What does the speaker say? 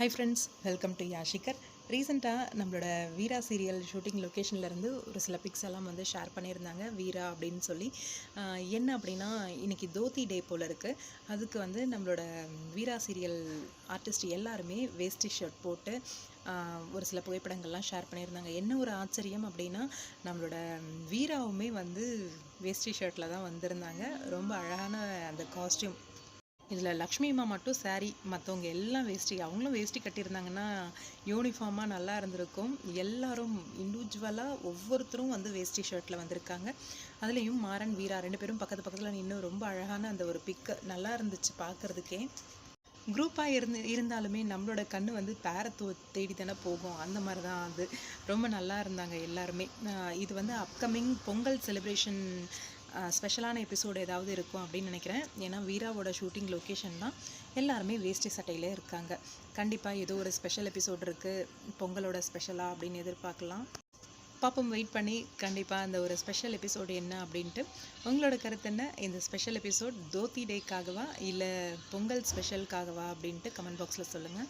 High friends welcome to யாஷிகர் ரீசெண்டாக நம்மளோட வீரா சீரியல் ஷூட்டிங் லொக்கேஷன்லேருந்து ஒரு சில பிக்ஸ் எல்லாம் வந்து ஷேர் பண்ணியிருந்தாங்க வீரா அப்படின்னு சொல்லி. என்ன அப்படின்னா இன்றைக்கி தோத்தி டே போல் இருக்குது அதுக்கு வந்து நம்மளோட வீரா சீரியல் ஆர்டிஸ்ட் எல்லாருமே வேஸ்டி ஷர்ட் போட்டு ஒரு சில புகைப்படங்கள்லாம் ஷேர் பண்ணியிருந்தாங்க. என்ன ஒரு ஆச்சரியம் அப்படின்னா நம்மளோட வீராவுமே வந்து வேஸ்டி ஷர்ட்டில் தான் வந்திருந்தாங்க. ரொம்ப அழகான அந்த காஸ்டியூம் இதில் லக்ஷ்மி அம்மா மட்டும் saree மற்றவங்க எல்லாம் வேஷ்டி. அவங்களும் வேஷ்டி கட்டியிருந்தாங்கன்னா யூனிஃபார்மாக நல்லா இருந்திருக்கும். எல்லாரும் இண்டிவிஜுவலாக ஒவ்வொருத்தரும் வந்து வேஷ்டி ஷர்ட்டில் வந்திருக்காங்க. அதுலேயும் மாறன் வீரா ரெண்டு பேரும் பக்கத்து பக்கத்தில் நின்று ரொம்ப அழகான அந்த ஒரு பிக்கு நல்லா இருந்துச்சு பார்க்குறதுக்கே குரூப்பாக இருந்து இருந்தாலுமே நம்மளோட கண்ணு வந்து பேரத்துவ தேடி தானே போகும். அந்த மாதிரி தான் அது. ரொம்ப நல்லா இருந்தாங்க எல்லாருமே. இது வந்து அப்கமிங் பொங்கல் செலிப்ரேஷன் ஸ்பெஷலான எபிசோடு ஏதாவது இருக்கும் அப்படின்னு நினைக்கிறேன். ஏன்னா வீராவோட ஷூட்டிங் லொக்கேஷன் தான் எல்லாருமே வேஷ்டி சட்டையிலே இருக்காங்க. கண்டிப்பாக ஏதோ ஒரு ஸ்பெஷல் எபிசோடு இருக்குது பொங்கலோட ஸ்பெஷலாக அப்படின்னு எதிர்பார்க்கலாம். பாப்போம் வெயிட் பண்ணி கண்டிப்பாக அந்த ஒரு ஸ்பெஷல் எபிசோடு என்ன அப்படின்ட்டு. உங்களோட கருத்து என்ன? இந்த ஸ்பெஷல் எபிசோட் தோத்தி டேக்காகவா இல்லை பொங்கல் ஸ்பெஷலுக்காகவா அப்படின்ட்டு கமெண்ட் பாக்ஸில் சொல்லுங்கள்